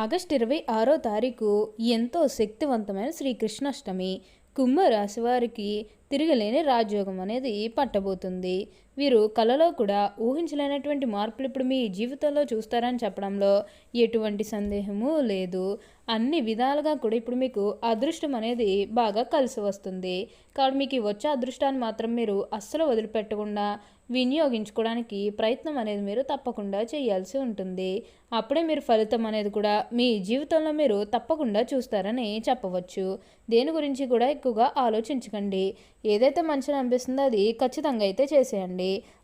August ఇరవై ఆరో తారీఖు ఎంతో శక్తివంతమైన శ్రీకృష్ణాష్టమి. కుంభరాశి వారికి తిరగలేని రాజయోగం అనేది పట్టబోతుంది. వీరు కళలో కూడా ఊహించలేనటువంటి మార్పులు ఇప్పుడు మీ జీవితంలో చూస్తారని చెప్పడంలో ఎటువంటి సందేహము లేదు. అన్ని విధాలుగా కూడా ఇప్పుడు మీకు అదృష్టం అనేది బాగా కలిసి వస్తుంది. కాబట్టి మీకు వచ్చే అదృష్టాన్ని మాత్రం మీరు అస్సలు వదిలిపెట్టకుండా వినియోగించుకోవడానికి ప్రయత్నం అనేది మీరు తప్పకుండా చేయాల్సి ఉంటుంది. అప్పుడే మీరు ఫలితం అనేది కూడా మీ జీవితంలో మీరు తప్పకుండా చూస్తారని చెప్పవచ్చు. దేని గురించి కూడా ఎక్కువగా ఆలోచించకండి. ఏదైతే మంచిగా అనిపిస్తుందో అది ఖచ్చితంగా అయితే చేసేయండి.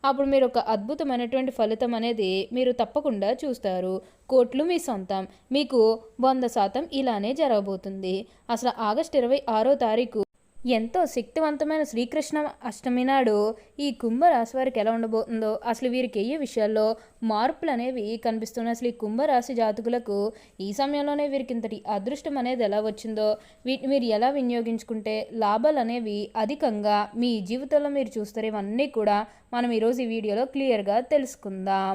అప్పుడు మీరు ఒక అద్భుతమైనటువంటి ఫలితం అనేది మీరు తప్పకుండా చూస్తారు. కోట్లు మీ సొంతం. మీకు వంద శాతం ఇలానే జరగబోతుంది. అసలు ఆగస్ట్ ఇరవై ఆరో తారీఖు ఎంతో శక్తివంతమైన శ్రీకృష్ణ అష్టమి నాడు ఈ కుంభరాశి వారికి ఎలా ఉండబోతుందో అసలు వీరికి ఏ విషయాల్లో మార్పులు అనేవి కనిపిస్తున్నాయి అసలు ఈ కుంభరాశి జాతకులకు ఈ సమయంలోనే వీరికి ఇంతటి అదృష్టం అనేది ఎలా వచ్చిందో వీటిని మీరు ఎలా వినియోగించుకుంటే లాభాలు అనేవి అధికంగా మీ జీవితంలో మీరు చూస్తారు ఇవన్నీ కూడా మనం ఈరోజు ఈ వీడియోలో క్లియర్గా తెలుసుకుందాం.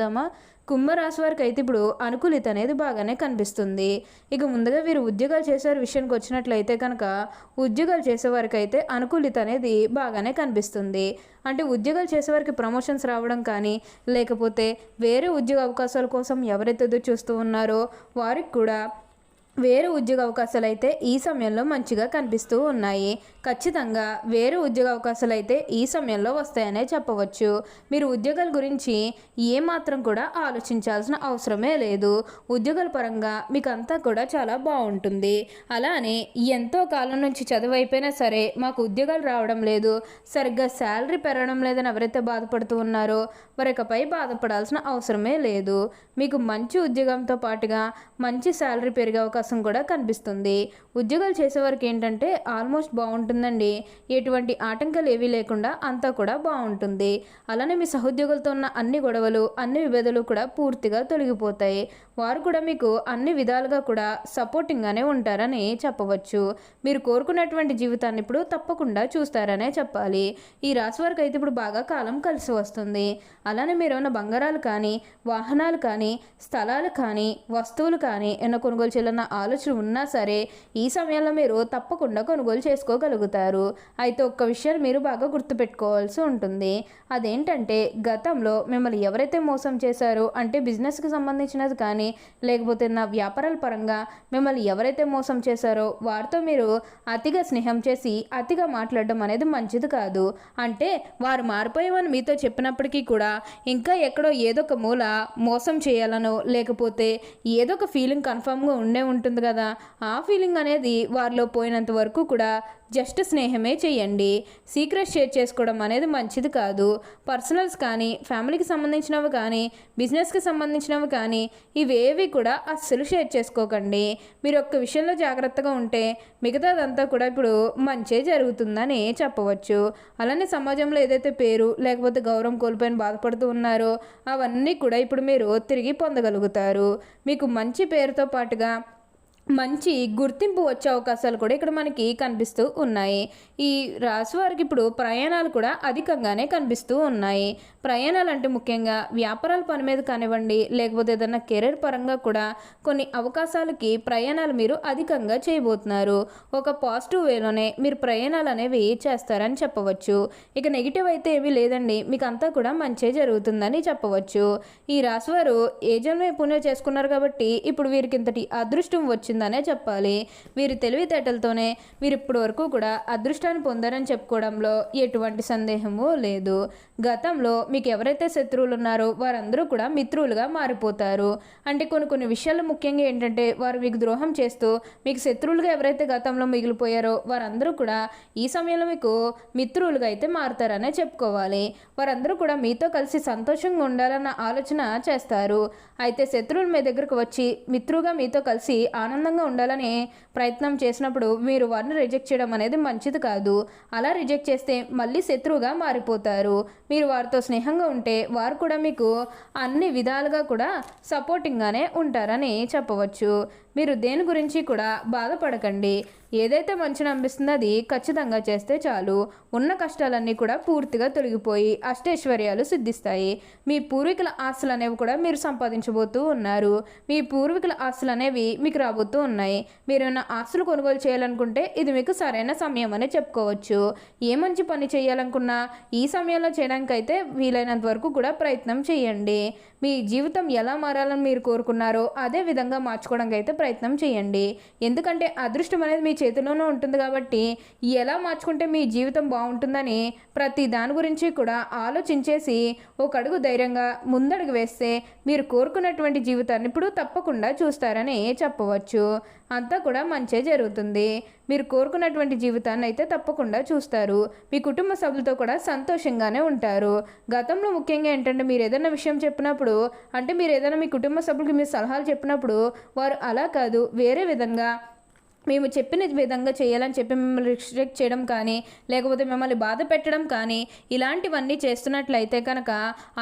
చూద్దామా? కుంభరాశి వారికి అయితే ఇప్పుడు అనుకూలిత అనేది బాగానే కనిపిస్తుంది. ఇక ముందుగా వీరు ఉద్యోగాలు చేసే విషయానికి వచ్చినట్లయితే కనుక ఉద్యోగాలు చేసేవారికి అయితే అనుకూలిత అనేది బాగానే కనిపిస్తుంది. అంటే ఉద్యోగాలు చేసేవారికి ప్రమోషన్స్ రావడం కానీ లేకపోతే వేరే ఉద్యోగ అవకాశాల కోసం ఎవరైతే ఎదురు చూస్తూ ఉన్నారో వారికి కూడా వేరే ఉద్యోగ అవకాశాలు అయితే ఈ సమయంలో మంచిగా కనిపిస్తూ ఉన్నాయి. ఖచ్చితంగా వేరే ఉద్యోగ అవకాశాలు అయితే ఈ సమయంలో వస్తాయనే చెప్పవచ్చు. మీరు ఉద్యోగాల గురించి ఏమాత్రం కూడా ఆలోచించాల్సిన అవసరమే లేదు. ఉద్యోగాల పరంగా మీకు అంతా కూడా చాలా బాగుంటుంది. అలానే ఎంతో కాలం నుంచి చదువు అయిపోయినా సరే మాకు ఉద్యోగాలు రావడం లేదు. సరిగ్గా శాలరీ పెరగడం లేదని ఎవరైతే బాధపడుతూ ఉన్నారో వారికపై బాధపడాల్సిన అవసరమే లేదు. మీకు మంచి ఉద్యోగంతో పాటుగా మంచి శాలరీ పెరిగే అవకాశం అవకాశం కూడా కనిపిస్తుంది. ఉద్యోగాలు చేసేవారికి ఏంటంటే ఆల్మోస్ట్ బాగుంటుందండి. ఎటువంటి ఆటంకాలు ఏవీ లేకుండా అంతా కూడా బాగుంటుంది. అలానే మీ సహోద్యోగులతో ఉన్న అన్ని గొడవలు అన్ని విభేదాలు కూడా పూర్తిగా తొలగిపోతాయి. వారు కూడా మీకు అన్ని విధాలుగా కూడా సపోర్టింగ్గానే ఉంటారని చెప్పవచ్చు. మీరు కోరుకున్నటువంటి జీవితాన్ని ఇప్పుడు తప్పకుండా చూస్తారనే చెప్పాలి. ఈ రాశి వారికి అయితే ఇప్పుడు బాగా కాలం కలిసి వస్తుంది. అలానే మీరు ఏమైనా బంగారాలు కానీ వాహనాలు కానీ స్థలాలు కానీ వస్తువులు కానీ ఏమైనా కొనుగోలు చేయాలన్న ఆలోచన ఉన్నా సరే ఈ సమయంలో మీరు తప్పకుండా కొనుగోలు చేసుకోగలుగుతారు. అయితే ఒక్క విషయం మీరు బాగా గుర్తుపెట్టుకోవాల్సి ఉంటుంది. అదేంటంటే గతంలో మిమ్మల్ని ఎవరైతే మోసం చేశారో అంటే బిజినెస్కి సంబంధించినది కానీ లేకపోతే నా వ్యాపారాల పరంగా మిమ్మల్ని ఎవరైతే మోసం చేశారో వారితో మీరు అతిగా స్నేహం చేసి అతిగా మాట్లాడడం అనేది మంచిది కాదు. అంటే వారు మారిపోయామని మీతో చెప్పినప్పటికీ కూడా ఇంకా ఎక్కడో ఏదో ఒక మూల మోసం చేయాలనో లేకపోతే ఏదో ఒక ఫీలింగ్ కన్ఫామ్గా ఉండే ఉంటుంది ఉంటుంది కదా. ఆ ఫీలింగ్ అనేది వారిలో పోయినంత వరకు కూడా జస్ట్ స్నేహమే చేయండి. సీక్రెట్ షేర్ చేసుకోవడం అనేది మంచిది కాదు. పర్సనల్స్ కానీ ఫ్యామిలీకి సంబంధించినవి కానీ బిజినెస్కి సంబంధించినవి కానీ ఇవేవి కూడా అస్సలు షేర్ చేసుకోకండి. మీరు ఒక్క విషయంలో జాగ్రత్తగా ఉంటే మిగతాదంతా కూడా ఇప్పుడు మంచే జరుగుతుందని చెప్పవచ్చు. అలానే సమాజంలో ఏదైతే పేరు లేకపోతే గౌరవం కోల్పోయిన బాధపడుతూ ఉన్నారో అవన్నీ కూడా ఇప్పుడు మీరు తిరిగి పొందగలుగుతారు. మీకు మంచి పేరుతో పాటుగా మంచి గుర్తింపు వచ్చే అవకాశాలు కూడా ఇక్కడ మనకి కనిపిస్తూ ఉన్నాయి. ఈ రాశి వారికి ఇప్పుడు ప్రయాణాలు కూడా అధికంగానే కనిపిస్తూ ఉన్నాయి. ప్రయాణాలు అంటే ముఖ్యంగా వ్యాపారాల పని మీద కానివ్వండి లేకపోతే ఏదైనా కెరీర్ పరంగా కూడా కొన్ని అవకాశాలకి ప్రయాణాలు మీరు అధికంగా చేయబోతున్నారు. ఒక పాజిటివ్ వేలోనే మీరు ప్రయాణాలు అనేవి చేస్తారని చెప్పవచ్చు. ఇక నెగిటివ్ అయితే ఏమీ లేదండి. మీకు అంతా కూడా మంచే జరుగుతుందని చెప్పవచ్చు. ఈ రాశివారు ఏ జన్మే పుణ్యం చేసుకున్నారు కాబట్టి ఇప్పుడు వీరికి ఇంతటి అదృష్టం వచ్చింది. వచ్చిందనే చెప్పాలి. వీరి తెలివితేటలతోనే వీరు ఇప్పటి వరకు కూడా అదృష్టాన్ని పొందారని చెప్పుకోవడంలో ఎటువంటి సందేహము లేదు. గతంలో మీకు ఎవరైతే శత్రువులు ఉన్నారో వారందరూ కూడా మిత్రులుగా మారిపోతారు. అంటే కొన్ని కొన్ని విషయాలు ముఖ్యంగా ఏంటంటే వారు మీకు ద్రోహం చేస్తూ మీకు శత్రువులుగా ఎవరైతే గతంలో మిగిలిపోయారో వారందరూ కూడా ఈ సమయంలో మీకు మిత్రులుగా అయితే మారుతారనే చెప్పుకోవాలి. వారందరూ కూడా మీతో కలిసి సంతోషంగా ఉండాలన్న ఆలోచన చేస్తారు. అయితే శత్రువులు మీ దగ్గరకు వచ్చి మిత్రుగా మీతో కలిసి ఆనందంగా ఉండాలని ప్రయత్నం చేసినప్పుడు మీరు వారిని రిజెక్ట్ చేయడం అనేది మంచిది కాదు. అలా రిజెక్ట్ చేస్తే మళ్ళీ శత్రువుగా మారిపోతారు. మీరు వారితో స్నేహంగా ఉంటే వారు కూడా మీకు అన్ని విధాలుగా కూడా సపోర్టింగ్గానే ఉంటారని చెప్పవచ్చు. మీరు దేని గురించి కూడా బాధపడకండి. ఏదైతే మంచిని అనిపిస్తుందో అది ఖచ్చితంగా చేస్తే చాలు. ఉన్న కష్టాలన్నీ కూడా పూర్తిగా తొలగిపోయి అష్టైశ్వర్యాలు సిద్ధిస్తాయి. మీ పూర్వీకుల ఆస్తులు అనేవి కూడా మీరు సంపాదించబోతూ ఉన్నారు. మీ పూర్వీకుల ఆస్తులు అనేవి మీకు రాబోతూ ఉన్నాయి. మీరు ఏమైనా ఆస్తులు కొనుగోలు చేయాలనుకుంటే ఇది మీకు సరైన సమయం అని చెప్పుకోవచ్చు. ఏ మంచి పని చేయాలనుకున్నా ఈ సమయంలో చేయడానికైతే వీలైనంత వరకు కూడా ప్రయత్నం చేయండి. మీ జీవితం ఎలా మారాలని మీరు కోరుకున్నారో అదే విధంగా మార్చుకోవడానికి అయితే ప్రయత్నం చేయండి. ఎందుకంటే అదృష్టం అనేది మీ చేతిలోనే ఉంటుంది కాబట్టి ఎలా మార్చుకుంటే మీ జీవితం బాగుంటుందని ప్రతి దాని గురించి కూడా ఆలోచించేసి ఒక అడుగు ధైర్యంగా ముందడుగు వేస్తే మీరు కోరుకున్నటువంటి జీవితాన్ని ఇప్పుడు తప్పకుండా చూస్తారని చెప్పవచ్చు. అంతా కూడా మంచే జరుగుతుంది. మీరు కోరుకున్నటువంటి జీవితాన్ని అయితే తప్పకుండా చూస్తారు. మీ కుటుంబ సభ్యులతో కూడా సంతోషంగానే ఉంటారు. గతంలో ముఖ్యంగా ఏంటంటే మీరు ఏదైనా విషయం చెప్పినప్పుడు అంటే మీరు ఏదైనా మీ కుటుంబ సభ్యులకి మీరు సలహాలు చెప్పినప్పుడు వారు అలా కాదు వేరే విధంగా మేము చెప్పిన విధంగా చేయాలని చెప్పి మిమ్మల్ని రిస్ట్రిక్ట్ చేయడం కానీ లేకపోతే మిమ్మల్ని బాధ పెట్టడం కానీ ఇలాంటివన్నీ చేస్తున్నట్లయితే కనుక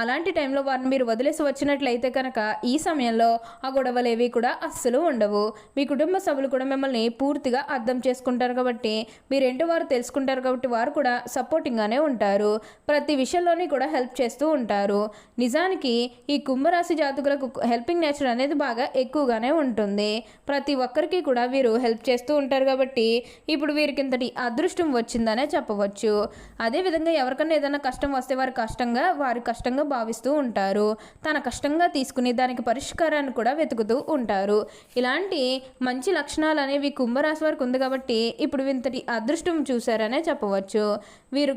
అలాంటి టైంలో వారిని మీరు వదిలేసి వచ్చినట్లయితే కనుక ఈ సమయంలో ఆ గొడవలు ఏవి కూడా అస్సలు ఉండవు. మీ కుటుంబ సభ్యులు కూడా మిమ్మల్ని పూర్తిగా అర్థం చేసుకుంటారు కాబట్టి మీరేంటో వారు తెలుసుకుంటారు కాబట్టి వారు కూడా సపోర్టింగ్గానే ఉంటారు. ప్రతి విషయంలోని కూడా హెల్ప్ చేస్తూ ఉంటారు. నిజానికి ఈ కుంభరాశి జాతకులకు హెల్పింగ్ నేచర్ అనేది బాగా ఎక్కువగానే ఉంటుంది. ప్రతి ఒక్కరికి కూడా వీరు హెల్ప్ చేస్తూ ఉంటారు కాబట్టి ఇప్పుడు వీరికి ఇంతటి అదృష్టం వచ్చిందనే చెప్పవచ్చు. అదేవిధంగా ఎవరికైనా ఏదైనా కష్టం వస్తే వారు కష్టంగా వారు కష్టంగా భావిస్తూ ఉంటారు. తన కష్టంగా తీసుకుని దానికి పరిష్కారాన్ని కూడా వెతుకుతూ ఉంటారు. ఇలాంటి మంచి లక్షణాలు అనేవి కుంభరాశి వారికి ఉంది కాబట్టి ఇప్పుడు ఇంతటి అదృష్టం చూశారనే చెప్పవచ్చు. వీరు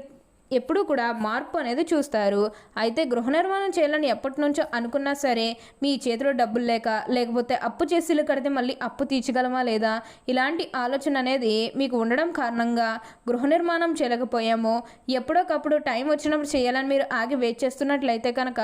ఎప్పుడూ కూడా మార్పు అనేది చూస్తారు. అయితే గృహ నిర్మాణం చేయాలని ఎప్పటి నుంచో అనుకున్నా సరే మీ చేతిలో డబ్బులు లేక లేకపోతే అప్పు చేసిలు కడితే మళ్ళీ అప్పు తీర్చగలమా లేదా? ఇలాంటి ఆలోచన అనేది మీకు ఉండడం కారణంగా గృహ నిర్మాణం చేయలేకపోయామో ఎప్పుడోకప్పుడు టైం వచ్చినప్పుడు చేయాలని మీరు ఆగి వెయిట్ చేస్తున్నట్లయితే కనుక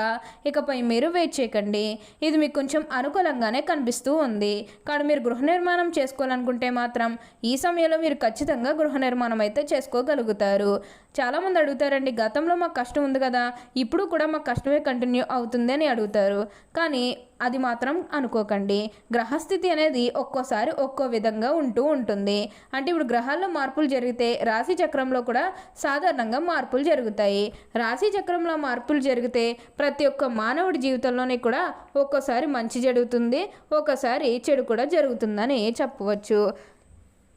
ఇకపై మీరు వెయిట్ చేయకండి. ఇది మీకు కొంచెం అనుకూలంగానే కనిపిస్తూ ఉంది. కానీ మీరు గృహ నిర్మాణం చేసుకోవాలనుకుంటే మాత్రం ఈ సమయంలో మీరు ఖచ్చితంగా గృహ నిర్మాణం అయితే చేసుకోగలుగుతారు. చాలామంది అడుగుతారండి గతంలో మాకు కష్టం ఉంది కదా ఇప్పుడు కూడా మాకు కష్టమే కంటిన్యూ అవుతుంది అని అడుగుతారు. కానీ అది మాత్రం అనుకోకండి. గ్రహస్థితి అనేది ఒక్కోసారి ఒక్కో విధంగా ఉంటూ ఉంటుంది. అంటే ఇప్పుడు గ్రహాల్లో మార్పులు జరిగితే రాశి చక్రంలో కూడా సాధారణంగా మార్పులు జరుగుతాయి. రాశి చక్రంలో మార్పులు జరిగితే ప్రతి ఒక్క మానవుడి జీవితంలోనే కూడా ఒక్కోసారి మంచి జరుగుతుంది ఒక్కోసారి చెడు కూడా జరుగుతుందని చెప్పవచ్చు.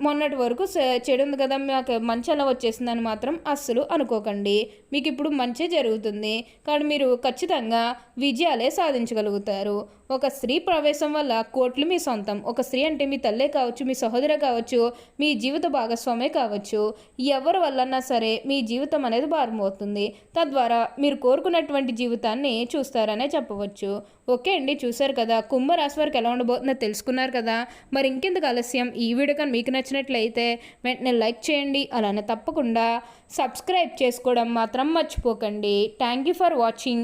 మొన్నటి వరకు చెడు ఉంది కదా మాకు మంచి అలా వచ్చేసిందని మాత్రం అస్సలు అనుకోకండి. మీకు ఇప్పుడు మంచి జరుగుతుంది. కానీ మీరు ఖచ్చితంగా విజయాలే సాధించగలుగుతారు. ఒక స్త్రీ ప్రవేశం వల్ల కోట్లు మీ సొంతం. ఒక స్త్రీ అంటే మీ తల్లే కావచ్చు మీ సహోదరే కావచ్చు మీ జీవిత భాగస్వామే కావచ్చు. ఎవరి వల్లన్నా సరే మీ జీవితం అనేది భారమవుతుంది. తద్వారా మీరు కోరుకున్నటువంటి జీవితాన్ని చూస్తారనే చెప్పవచ్చు. ఓకే అండి చూశారు కదా? కుంభరాశి వారికి ఎలా ఉండబోతుందో తెలుసుకున్నారు కదా? మరి ఇంకెందుకు ఆలస్యం? ఈ వీడియో కానీ మీకు నచ్చినట్లయితే వెంటనే లైక్ చేయండి. అలానే తప్పకుండా సబ్స్క్రైబ్ చేసుకోవడం మాత్రం మర్చిపోకండి. Thank you for watching.